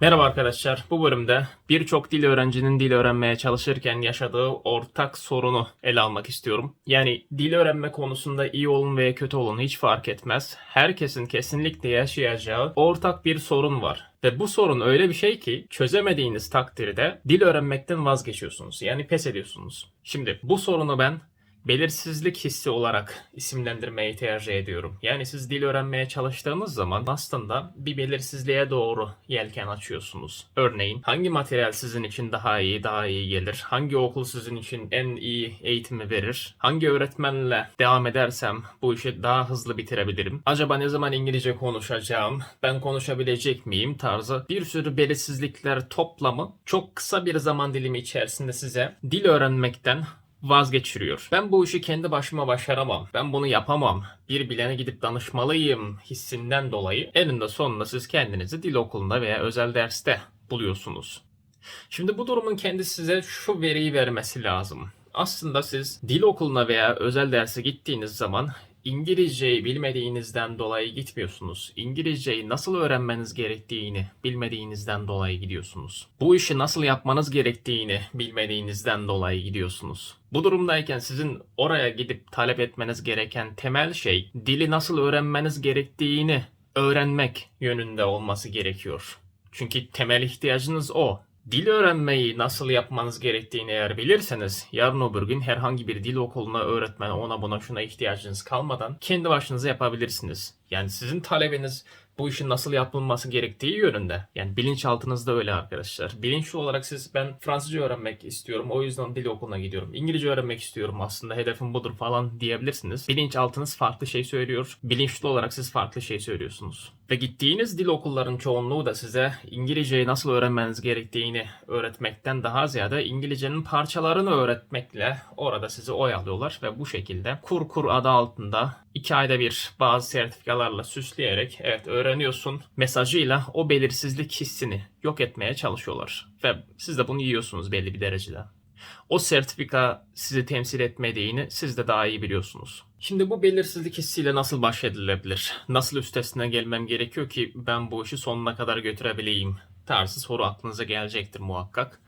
Merhaba arkadaşlar. Bu bölümde birçok dil öğrencinin dil öğrenmeye çalışırken yaşadığı ortak sorunu ele almak istiyorum. Yani dil öğrenme konusunda iyi olun veya kötü olun hiç fark etmez. Herkesin kesinlikle yaşayacağı ortak bir sorun var. Ve bu sorun öyle bir şey ki çözemediğiniz takdirde dil öğrenmekten vazgeçiyorsunuz. Yani pes ediyorsunuz. Şimdi bu sorunu ben belirsizlik hissi olarak isimlendirmeyi tercih ediyorum. Yani siz dil öğrenmeye çalıştığınız zaman aslında bir belirsizliğe doğru yelken açıyorsunuz. Örneğin hangi materyal sizin için daha iyi, daha iyi gelir? Hangi okul sizin için en iyi eğitimi verir? Hangi öğretmenle devam edersem bu işi daha hızlı bitirebilirim? Acaba ne zaman İngilizce konuşacağım? Ben konuşabilecek miyim? Tarzı bir sürü belirsizlikler toplamı çok kısa bir zaman dilimi içerisinde size dil öğrenmekten vazgeçiriyor. Ben bu işi kendi başıma başaramam. Ben bunu yapamam. Bir bilene gidip danışmalıyım hissinden dolayı eninde sonunda siz kendinizi dil okulunda veya özel derste buluyorsunuz. Şimdi bu durumun kendi size şu veriyi vermesi lazım. Aslında siz dil okuluna veya özel derse gittiğiniz zaman İngilizceyi bilmediğinizden dolayı gitmiyorsunuz. İngilizceyi nasıl öğrenmeniz gerektiğini bilmediğinizden dolayı gidiyorsunuz. Bu işi nasıl yapmanız gerektiğini bilmediğinizden dolayı gidiyorsunuz. Bu durumdayken sizin oraya gidip talep etmeniz gereken temel şey dili nasıl öğrenmeniz gerektiğini öğrenmek yönünde olması gerekiyor. Çünkü temel ihtiyacınız o. Dil öğrenmeyi nasıl yapmanız gerektiğini eğer bilirseniz yarın öbür gün herhangi bir dil okuluna öğretmene ona buna şuna ihtiyacınız kalmadan kendi başınıza yapabilirsiniz. Yani sizin talebiniz bu işin nasıl yapılması gerektiği yönünde. Yani bilinçaltınızda öyle arkadaşlar. Bilinçli olarak siz ben Fransızca öğrenmek istiyorum. O yüzden dil okuluna gidiyorum. İngilizce öğrenmek istiyorum. Aslında hedefim budur falan diyebilirsiniz. Bilinçaltınız farklı şey söylüyor. Bilinçli olarak siz farklı şey söylüyorsunuz. Ve gittiğiniz dil okulların çoğunluğu da size İngilizceyi nasıl öğrenmeniz gerektiğini öğretmekten daha ziyade İngilizcenin parçalarını öğretmekle orada sizi oyalıyorlar ve bu şekilde kur kur adı altında iki ayda bir bazı sertifikalarla süsleyerek evet öğreniyorsun mesajıyla o belirsizlik hissini yok etmeye çalışıyorlar. Ve siz de bunu yiyorsunuz belli bir derecede. O sertifika sizi temsil etmediğini siz de daha iyi biliyorsunuz. Şimdi bu belirsizlik hissiyle nasıl baş edilebilir? Nasıl üstesinden gelmem gerekiyor ki ben bu işi sonuna kadar götürebileyim? Tarzı soru aklınıza gelecektir muhakkak.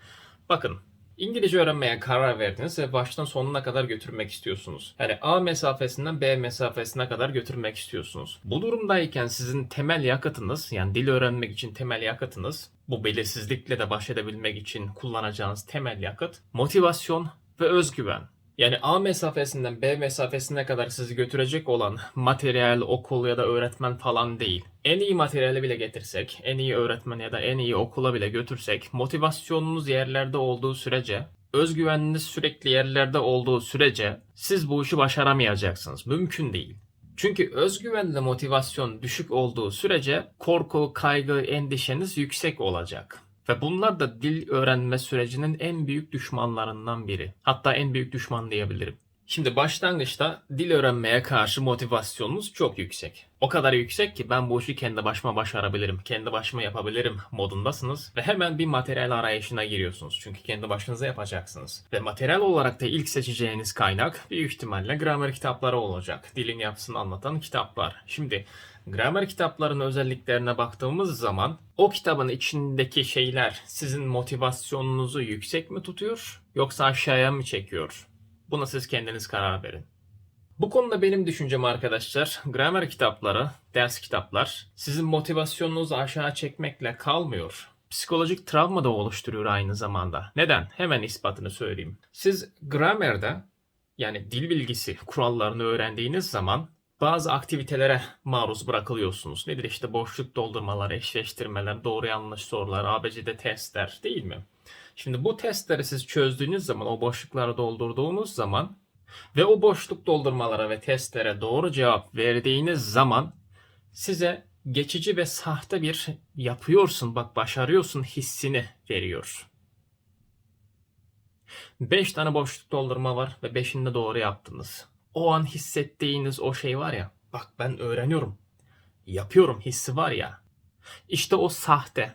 Bakın İngilizce öğrenmeye karar verdiniz ve baştan sonuna kadar götürmek istiyorsunuz. Yani A mesafesinden B mesafesine kadar götürmek istiyorsunuz. Bu durumdayken sizin temel yakıtınız yani dil öğrenmek için temel yakıtınız bu belirsizlikle de baş edebilmek için kullanacağınız temel yakıt motivasyon ve özgüven. Yani A mesafesinden B mesafesine kadar sizi götürecek olan materyal, okul ya da öğretmen falan değil. En iyi materyali bile getirsek, en iyi öğretmen ya da en iyi okula bile götürsek, motivasyonunuz yerlerde olduğu sürece, özgüveniniz sürekli yerlerde olduğu sürece siz bu işi başaramayacaksınız. Mümkün değil. Çünkü özgüvenle motivasyon düşük olduğu sürece korku, kaygı, endişeniz yüksek olacak. Ve bunlar da dil öğrenme sürecinin en büyük düşmanlarından biri. Hatta en büyük düşman diyebilirim. Şimdi başlangıçta dil öğrenmeye karşı motivasyonunuz çok yüksek. O kadar yüksek ki ben bu işi kendi başıma başarabilirim, kendi başıma yapabilirim modundasınız ve hemen bir materyal arayışına giriyorsunuz. Çünkü kendi başınıza yapacaksınız. Ve materyal olarak da ilk seçeceğiniz kaynak büyük ihtimalle gramer kitapları olacak. Dilin yapısını anlatan kitaplar. Şimdi gramer kitaplarının özelliklerine baktığımız zaman o kitabın içindeki şeyler sizin motivasyonunuzu yüksek mi tutuyor yoksa aşağıya mı çekiyor? Buna siz kendiniz karar verin. Bu konuda benim düşüncem arkadaşlar, gramer kitapları, ders kitaplar sizin motivasyonunuzu aşağı çekmekle kalmıyor. Psikolojik travma da oluşturuyor aynı zamanda. Neden? Hemen ispatını söyleyeyim. Siz gramerde yani dil bilgisi kurallarını öğrendiğiniz zaman bazı aktivitelere maruz bırakılıyorsunuz. Nedir işte boşluk doldurmalar, eşleştirmeler, doğru yanlış sorular, ABC'de testler değil mi? Şimdi bu testleri siz çözdüğünüz zaman, o boşlukları doldurduğunuz zaman ve o boşluk doldurmalara ve testlere doğru cevap verdiğiniz zaman size geçici ve sahte bir yapıyorsun, bak başarıyorsun hissini veriyor. 5 tane boşluk doldurma var ve 5'ini de doğru yaptınız. O an hissettiğiniz o şey var ya, bak ben öğreniyorum, yapıyorum hissi var ya. İşte o sahte.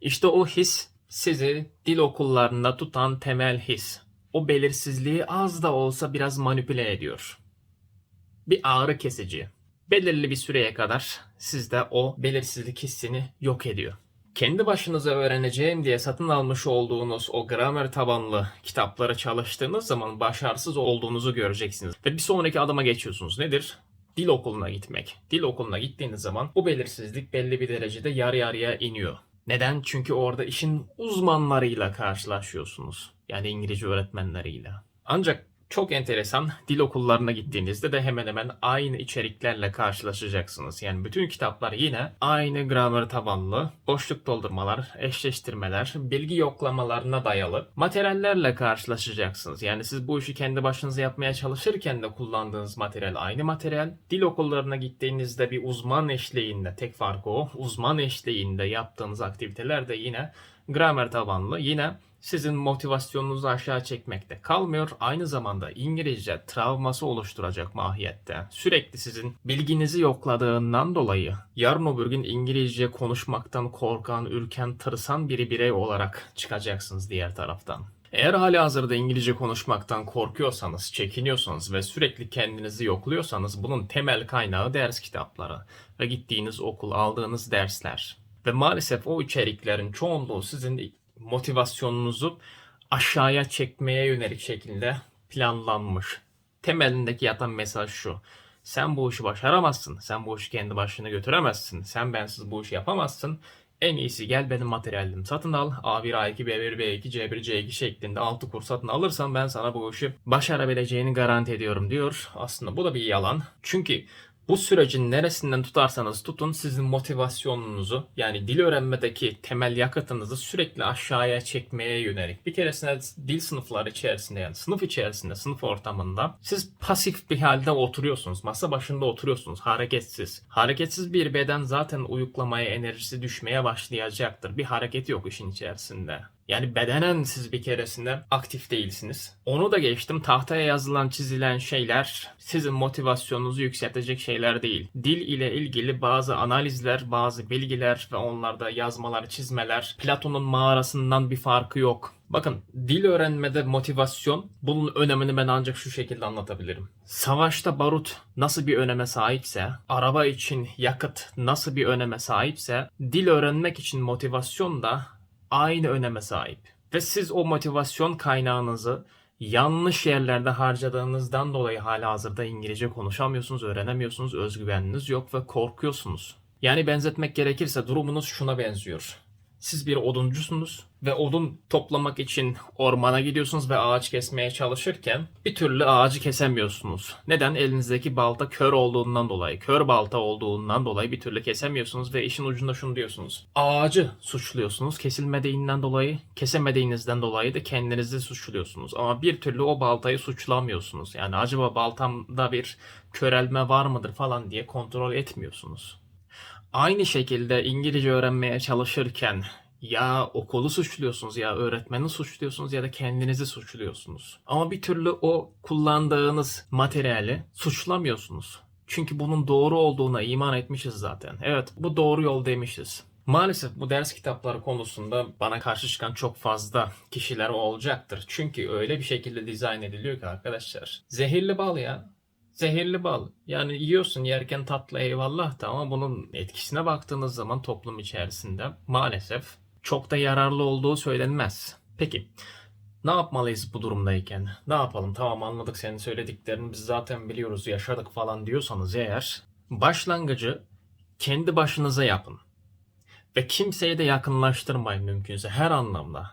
İşte o his sizi dil okullarında tutan temel his. O belirsizliği az da olsa biraz manipüle ediyor. Bir ağrı kesici. Belirli bir süreye kadar sizde o belirsizlik hissini yok ediyor. Kendi başınıza öğreneceğim diye satın almış olduğunuz o gramer tabanlı kitapları çalıştığınız zaman başarısız olduğunuzu göreceksiniz. Ve bir sonraki adıma geçiyorsunuz. Nedir? Dil okuluna gitmek. Dil okuluna gittiğiniz zaman bu belirsizlik belli bir derecede yarı yarıya iniyor. Neden? Çünkü orada işin uzmanlarıyla karşılaşıyorsunuz. Yani İngilizce öğretmenleriyle. Ancak çok enteresan dil okullarına gittiğinizde de hemen hemen aynı içeriklerle karşılaşacaksınız. Yani bütün kitaplar yine aynı gramer tabanlı, boşluk doldurmalar, eşleştirmeler, bilgi yoklamalarına dayalı materyallerle karşılaşacaksınız. Yani siz bu işi kendi başınıza yapmaya çalışırken de kullandığınız materyal aynı materyal. Dil okullarına gittiğinizde bir uzman eşliğinde, tek farkı o, uzman eşliğinde yaptığınız aktiviteler de yine gramer tabanlı, yine sizin motivasyonunuzu aşağı çekmekte kalmıyor. Aynı zamanda İngilizce travması oluşturacak mahiyette. Sürekli sizin bilginizi yokladığından dolayı yarın öbür gün İngilizce konuşmaktan korkan, ürken, tırsan biri birey olarak çıkacaksınız diğer taraftan. Eğer hali hazırda İngilizce konuşmaktan korkuyorsanız, çekiniyorsanız ve sürekli kendinizi yokluyorsanız bunun temel kaynağı ders kitapları ve gittiğiniz okul, aldığınız dersler. Ve maalesef o içeriklerin çoğunluğu sizin motivasyonunuzu aşağıya çekmeye yönelik şekilde planlanmış. Temelindeki yatan mesaj şu. Sen bu işi başaramazsın. Sen bu işi kendi başına götüremezsin. Sen bensiz bu işi yapamazsın. En iyisi gel benim materyalimi satın al. A1, A2, B1, B2, C1, C2 şeklinde 6 kurs satın alırsan ben sana bu işi başarabileceğini garanti ediyorum diyor. Aslında bu da bir yalan. Çünkü bu sürecin neresinden tutarsanız tutun sizin motivasyonunuzu yani dil öğrenmedeki temel yakıtınızı sürekli aşağıya çekmeye yönelik. Bir keresinde dil sınıfları içerisinde yani sınıf içerisinde, sınıf ortamında siz pasif bir halde oturuyorsunuz. Masa başında oturuyorsunuz hareketsiz. Hareketsiz bir beden zaten uyuklamaya enerjisi düşmeye başlayacaktır. Bir hareket yok işin içerisinde. Yani bedenen siz bir keresinde aktif değilsiniz. Onu da geçtim. Tahtaya yazılan, çizilen şeyler sizin motivasyonunuzu yükseltecek şeyler değil. Dil ile ilgili bazı analizler, bazı bilgiler ve onlarda yazmalar, çizmeler Platon'un mağarasından bir farkı yok. Bakın dil öğrenmede motivasyon bunun önemini ben ancak şu şekilde anlatabilirim. Savaşta barut nasıl bir öneme sahipse, araba için yakıt nasıl bir öneme sahipse, dil öğrenmek için motivasyon da aynı öneme sahip. Ve siz o motivasyon kaynağınızı yanlış yerlerde harcadığınızdan dolayı hala hazırda İngilizce konuşamıyorsunuz, öğrenemiyorsunuz, özgüveniniz yok ve korkuyorsunuz. Yani benzetmek gerekirse durumunuz şuna benziyor. Siz bir oduncusunuz ve odun toplamak için ormana gidiyorsunuz ve ağaç kesmeye çalışırken bir türlü ağacı kesemiyorsunuz. Neden? Elinizdeki balta kör olduğundan dolayı, kör balta olduğundan dolayı bir türlü kesemiyorsunuz ve işin ucunda şunu diyorsunuz. Ağacı suçluyorsunuz kesilmediğinden dolayı, kesemediğinizden dolayı da kendinizi suçluyorsunuz. Ama bir türlü o baltayı suçlamıyorsunuz. Yani acaba baltamda bir körelme var mıdır falan diye kontrol etmiyorsunuz. Aynı şekilde İngilizce öğrenmeye çalışırken ya okulu suçluyorsunuz ya öğretmeni suçluyorsunuz ya da kendinizi suçluyorsunuz. Ama bir türlü o kullandığınız materyali suçlamıyorsunuz. Çünkü bunun doğru olduğuna iman etmişiz zaten. Evet bu doğru yol demişiz. Maalesef bu ders kitapları konusunda bana karşı çıkan çok fazla kişiler olacaktır. Çünkü öyle bir şekilde dizayn ediliyor ki arkadaşlar. Zehirli bal ya. Zehirli bal. Yani yiyorsun yerken tatlı eyvallah da ama bunun etkisine baktığınız zaman toplum içerisinde maalesef çok da yararlı olduğu söylenmez. Peki ne yapmalıyız bu durumdayken? Ne yapalım? Tamam anladık senin söylediklerini biz zaten biliyoruz yaşadık falan diyorsanız eğer başlangıcı kendi başınıza yapın. Ve kimseye de yakınlaştırmayın mümkünse her anlamda.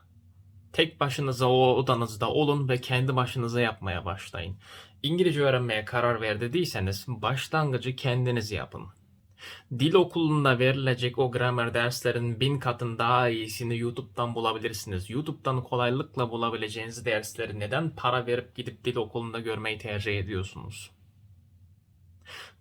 Tek başınıza o odanızda olun ve kendi başınıza yapmaya başlayın. İngilizce öğrenmeye karar ver dediyseniz başlangıcı kendiniz yapın. Dil okulunda verilecek o gramer derslerin bin katın daha iyisini YouTube'dan bulabilirsiniz. YouTube'dan kolaylıkla bulabileceğiniz dersleri neden para verip gidip dil okulunda görmeyi tercih ediyorsunuz?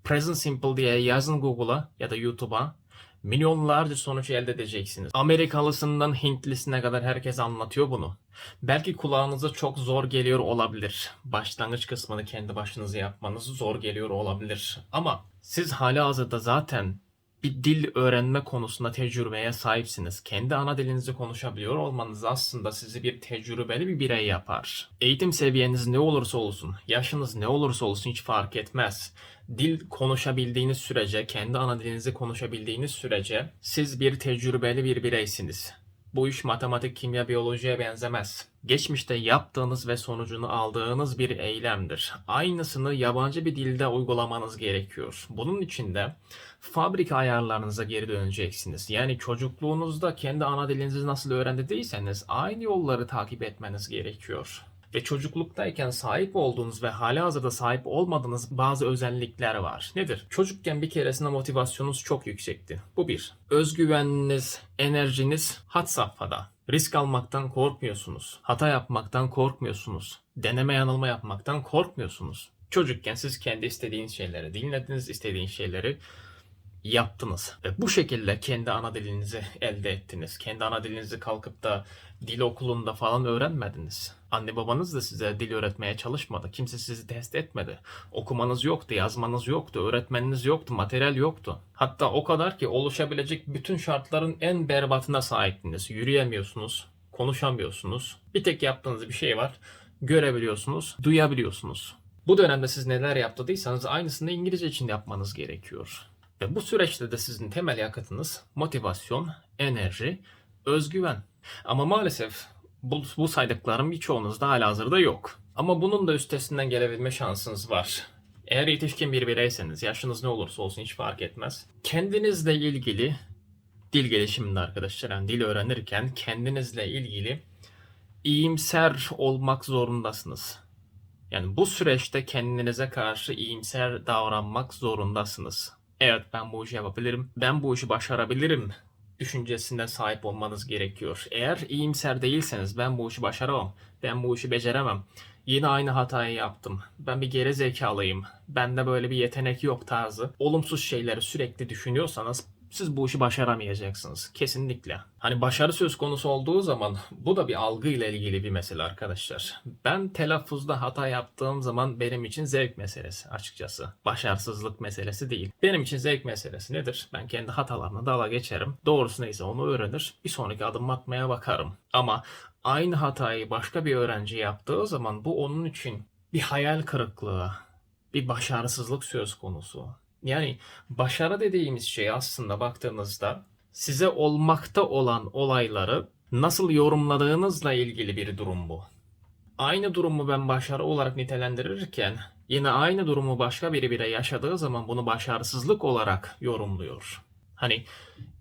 Present Simple diye yazın Google'a ya da YouTube'a milyonlarca sonuç elde edeceksiniz. Amerikalısından Hintlisine kadar herkes anlatıyor bunu. Belki kulağınıza çok zor geliyor olabilir. Başlangıç kısmını kendi başınıza yapmanız zor geliyor olabilir. Ama siz hala hazırda zaten bir dil öğrenme konusunda tecrübeye sahipsiniz. Kendi ana dilinizi konuşabiliyor olmanız aslında sizi bir tecrübeli bir birey yapar. Eğitim seviyeniz ne olursa olsun, yaşınız ne olursa olsun hiç fark etmez. Dil konuşabildiğiniz sürece, kendi ana dilinizi konuşabildiğiniz sürece siz bir tecrübeli bir bireysiniz. Bu iş matematik, kimya, biyolojiye benzemez. Geçmişte yaptığınız ve sonucunu aldığınız bir eylemdir. Aynısını yabancı bir dilde uygulamanız gerekiyor. Bunun için de fabrika ayarlarınıza geri döneceksiniz. Yani çocukluğunuzda kendi ana dilinizi nasıl öğrendiyseniz aynı yolları takip etmeniz gerekiyor. Ve çocukluktayken sahip olduğunuz ve halihazırda sahip olmadığınız bazı özellikler var. Nedir? Çocukken bir keresinde motivasyonunuz çok yüksekti. Bu bir. Özgüveniniz, enerjiniz had safhada. Risk almaktan korkmuyorsunuz. Hata yapmaktan korkmuyorsunuz. Deneme yanılma yapmaktan korkmuyorsunuz. Çocukken siz kendi istediğiniz şeyleri dinlediniz, istediğiniz şeyleri yaptınız. Ve bu şekilde kendi ana dilinizi elde ettiniz. Kendi ana dilinizi kalkıp da dil okulunda falan öğrenmediniz. Anne babanız da size dil öğretmeye çalışmadı. Kimse sizi test etmedi. Okumanız yoktu, yazmanız yoktu, öğretmeniniz yoktu, materyal yoktu. Hatta o kadar ki oluşabilecek bütün şartların en berbatına sahiptiniz. Yürüyemiyorsunuz, konuşamıyorsunuz. Bir tek yaptığınız bir şey var. Görebiliyorsunuz, duyabiliyorsunuz. Bu dönemde siz neler yaptıysanız aynısını İngilizce için yapmanız gerekiyor. Ve bu süreçte de sizin temel yakıtınız motivasyon, enerji, özgüven. Ama maalesef bu, bu saydıklarım birçoğunuzda halihazırda yok. Ama bunun da üstesinden gelebilme şansınız var. Eğer yetişkin bir bireyseniz, yaşınız ne olursa olsun hiç fark etmez. Kendinizle ilgili dil gelişiminde arkadaşlar, yani dil öğrenirken kendinizle ilgili iyimser olmak zorundasınız. Yani bu süreçte kendinize karşı iyimser davranmak zorundasınız. Evet ben bu işi yapabilirim, ben bu işi başarabilirim düşüncesine sahip olmanız gerekiyor. Eğer iyimser değilseniz ben bu işi başaramam, ben bu işi beceremem, yine aynı hatayı yaptım, ben bir geri zekalıyım, bende böyle bir yetenek yok tarzı olumsuz şeyleri sürekli düşünüyorsanız siz bu işi başaramayacaksınız. Kesinlikle. Hani başarı söz konusu olduğu zaman bu da bir algı ile ilgili bir mesele arkadaşlar. Ben telaffuzda hata yaptığım zaman benim için zevk meselesi açıkçası. Başarısızlık meselesi değil. Benim için zevk meselesi nedir? Ben kendi hatalarına dala geçerim. Doğrusu neyse onu öğrenir. Bir sonraki adım atmaya bakarım. Ama aynı hatayı başka bir öğrenci yaptığı zaman bu onun için bir hayal kırıklığı, bir başarısızlık söz konusu. Yani başarı dediğimiz şey aslında baktığınızda size olmakta olan olayları nasıl yorumladığınızla ilgili bir durum bu. Aynı durumu ben başarı olarak nitelendirirken yine aynı durumu başka biri bile yaşadığı zaman bunu başarısızlık olarak yorumluyor. Hani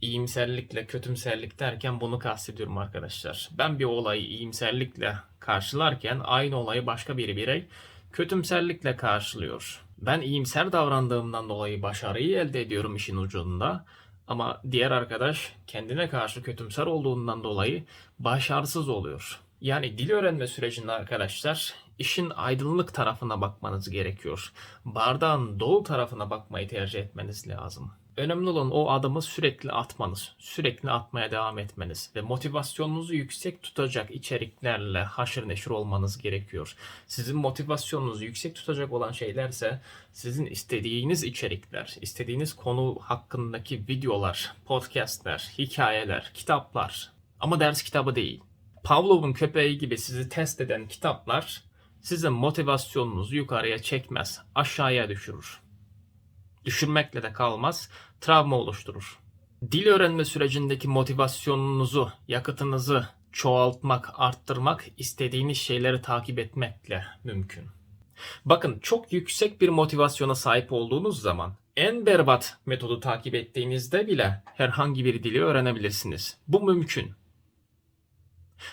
iyimserlikle kötümserlik derken bunu kastediyorum arkadaşlar. Ben bir olayı iyimserlikle karşılarken aynı olayı başka bir birey kötümserlikle karşılıyor. Ben iyimser davrandığımdan dolayı başarıyı elde ediyorum işin ucunda. Ama diğer arkadaş kendine karşı kötümser olduğundan dolayı başarısız oluyor. Yani dil öğrenme sürecinde arkadaşlar işin aydınlık tarafına bakmanız gerekiyor. Bardağın dolu tarafına bakmayı tercih etmeniz lazım. Önemli olan o adımı sürekli atmanız, sürekli atmaya devam etmeniz ve motivasyonunuzu yüksek tutacak içeriklerle haşır neşir olmanız gerekiyor. Sizin motivasyonunuzu yüksek tutacak olan şeylerse sizin istediğiniz içerikler, istediğiniz konu hakkındaki videolar, podcastler, hikayeler, kitaplar ama ders kitabı değil. Pavlov'un köpeği gibi sizi test eden kitaplar sizin motivasyonunuzu yukarıya çekmez, aşağıya düşürür düşürmekle de kalmaz, travma oluşturur. Dil öğrenme sürecindeki motivasyonunuzu, yakıtınızı çoğaltmak, arttırmak istediğiniz şeyleri takip etmekle mümkün. Bakın çok yüksek bir motivasyona sahip olduğunuz zaman en berbat metodu takip ettiğinizde bile herhangi bir dili öğrenebilirsiniz. Bu mümkün.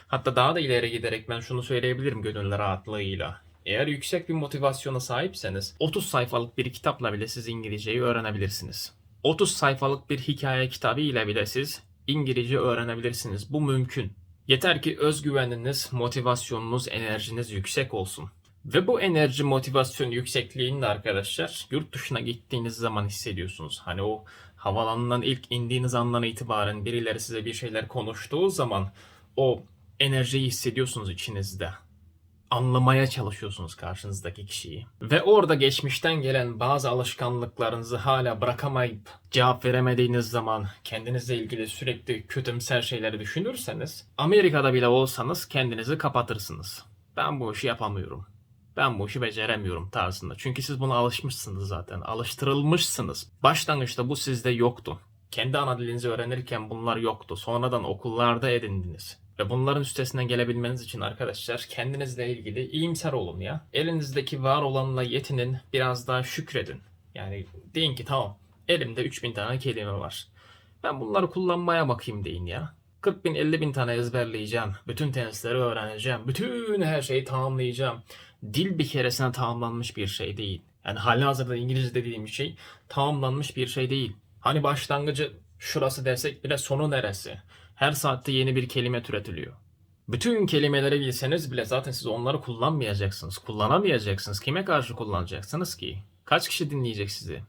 Hatta daha da ileri giderek ben şunu söyleyebilirim gönül rahatlığıyla. Eğer yüksek bir motivasyona sahipseniz 30 sayfalık bir kitapla bile siz İngilizceyi öğrenebilirsiniz. 30 sayfalık bir hikaye kitabı ile bile siz İngilizce öğrenebilirsiniz. Bu mümkün. Yeter ki özgüveniniz, motivasyonunuz, enerjiniz yüksek olsun. Ve bu enerji motivasyon yüksekliğini de arkadaşlar yurt dışına gittiğiniz zaman hissediyorsunuz. Hani o havalanından ilk indiğiniz andan itibaren birileri size bir şeyler konuştuğu zaman o enerjiyi hissediyorsunuz içinizde. Anlamaya çalışıyorsunuz karşınızdaki kişiyi. Ve orada geçmişten gelen bazı alışkanlıklarınızı hala bırakamayıp cevap veremediğiniz zaman kendinizle ilgili sürekli kötümser şeyleri düşünürseniz Amerika'da bile olsanız kendinizi kapatırsınız. Ben bu işi yapamıyorum. Ben bu işi beceremiyorum tarzında. Çünkü siz buna alışmışsınız zaten. Alıştırılmışsınız. Başlangıçta bu sizde yoktu. Kendi ana dilinizi öğrenirken bunlar yoktu. Sonradan okullarda edindiniz. Ve bunların üstesinden gelebilmeniz için arkadaşlar kendinizle ilgili iyimser olun ya. Elinizdeki var olanla yetinin biraz daha şükredin. Yani deyin ki tamam elimde 3000 tane kelime var. Ben bunları kullanmaya bakayım deyin ya. 40 bin 50 bin tane ezberleyeceğim. Bütün tenisleri öğreneceğim. Bütün her şeyi tamamlayacağım. Dil bir keresine tamamlanmış bir şey değil. Yani hali hazırda İngilizce dediğim şey tamamlanmış bir şey değil. Hani başlangıcı şurası desek bile sonu neresi? Her saatte yeni bir kelime türetiliyor. Bütün kelimeleri bilseniz bile zaten siz onları kullanmayacaksınız. Kullanamayacaksınız. Kime karşı kullanacaksınız ki? Kaç kişi dinleyecek sizi?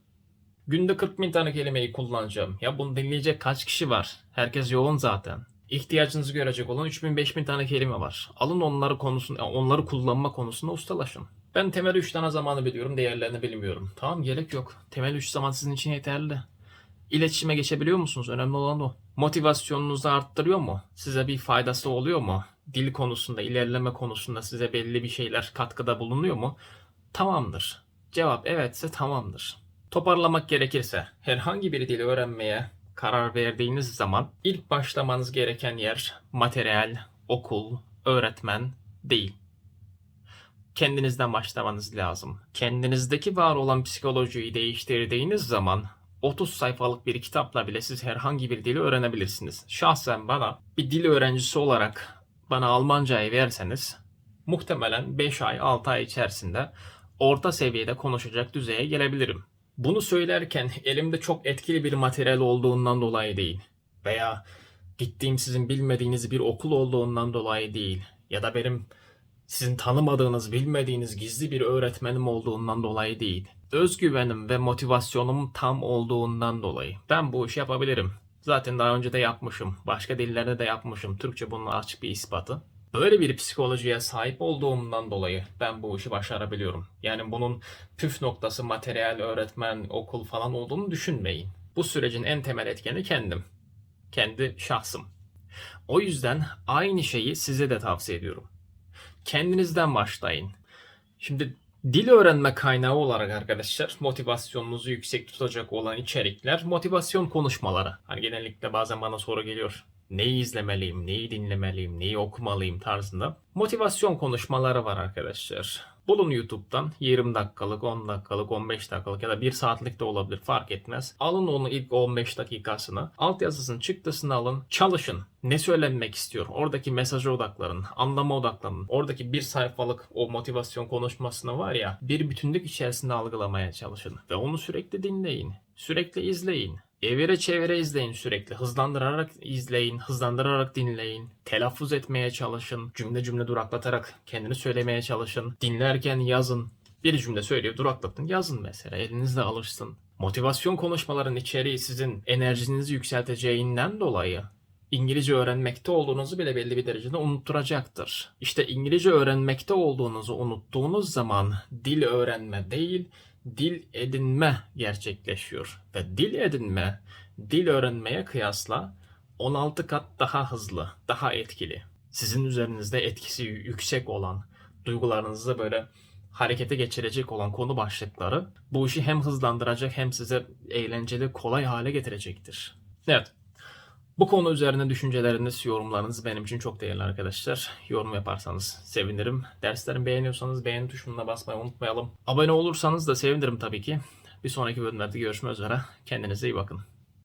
Günde 40 bin tane kelimeyi kullanacağım. Ya bunu dinleyecek kaç kişi var? Herkes yoğun zaten. İhtiyacınızı görecek olan 3000 5000 tane kelime var. Alın onları konusunda, onları kullanma konusunda ustalaşın. Ben temel 3 tane zamanı biliyorum, diğerlerini bilmiyorum. Tamam gerek yok. Temel 3 zaman sizin için yeterli. İletişime geçebiliyor musunuz? Önemli olan o. Motivasyonunuzu arttırıyor mu? Size bir faydası oluyor mu? Dil konusunda, ilerleme konusunda size belli bir şeyler katkıda bulunuyor mu? Tamamdır. Cevap evetse tamamdır. Toparlamak gerekirse herhangi bir dili öğrenmeye karar verdiğiniz zaman ilk başlamanız gereken yer materyal, okul, öğretmen değil. Kendinizden başlamanız lazım. Kendinizdeki var olan psikolojiyi değiştirdiğiniz zaman 30 sayfalık bir kitapla bile siz herhangi bir dili öğrenebilirsiniz. Şahsen bana bir dil öğrencisi olarak bana Almancayı verseniz muhtemelen 5 ay 6 ay içerisinde orta seviyede konuşacak düzeye gelebilirim. Bunu söylerken elimde çok etkili bir materyal olduğundan dolayı değil. Veya gittiğim sizin bilmediğiniz bir okul olduğundan dolayı değil. Ya da benim sizin tanımadığınız, bilmediğiniz gizli bir öğretmenim olduğundan dolayı değil. Özgüvenim ve motivasyonum tam olduğundan dolayı. Ben bu işi yapabilirim. Zaten daha önce de yapmışım. Başka dillerde de yapmışım. Türkçe bunun açık bir ispatı. Böyle bir psikolojiye sahip olduğumdan dolayı ben bu işi başarabiliyorum. Yani bunun püf noktası materyal, öğretmen, okul falan olduğunu düşünmeyin. Bu sürecin en temel etkeni kendim. Kendi şahsım. O yüzden aynı şeyi size de tavsiye ediyorum. Kendinizden başlayın. Şimdi dil öğrenme kaynağı olarak arkadaşlar motivasyonunuzu yüksek tutacak olan içerikler motivasyon konuşmaları. Hani genellikle bazen bana soru geliyor. Neyi izlemeliyim, neyi dinlemeliyim, neyi okumalıyım tarzında. Motivasyon konuşmaları var arkadaşlar. Bulun YouTube'dan 20 dakikalık, 10 dakikalık, 15 dakikalık ya da 1 saatlik de olabilir fark etmez. Alın onu ilk 15 dakikasını, altyazısını, çıktısını alın, çalışın. Ne söylenmek istiyor? Oradaki mesaja odaklanın, anlama odaklanın. Oradaki bir sayfalık o motivasyon konuşmasını var ya, bir bütünlük içerisinde algılamaya çalışın. Ve onu sürekli dinleyin, sürekli izleyin. Evire çevire izleyin sürekli. Hızlandırarak izleyin, hızlandırarak dinleyin. Telaffuz etmeye çalışın. Cümle cümle duraklatarak kendini söylemeye çalışın. Dinlerken yazın. Bir cümle söylüyor duraklatın yazın mesela elinizle alışsın. Motivasyon konuşmaların içeriği sizin enerjinizi yükselteceğinden dolayı İngilizce öğrenmekte olduğunuzu bile belli bir derecede unutturacaktır. İşte İngilizce öğrenmekte olduğunuzu unuttuğunuz zaman dil öğrenme değil, dil edinme gerçekleşiyor. Ve dil edinme, dil öğrenmeye kıyasla 16 kat daha hızlı, daha etkili. Sizin üzerinizde etkisi yüksek olan, duygularınızı böyle harekete geçirecek olan konu başlıkları bu işi hem hızlandıracak hem size eğlenceli, kolay hale getirecektir. Evet. Bu konu üzerine düşünceleriniz, yorumlarınız benim için çok değerli arkadaşlar. Yorum yaparsanız sevinirim. Derslerimi beğeniyorsanız beğeni tuşuna basmayı unutmayalım. Abone olursanız da sevinirim tabii ki. Bir sonraki bölümlerde görüşmek üzere. Kendinize iyi bakın.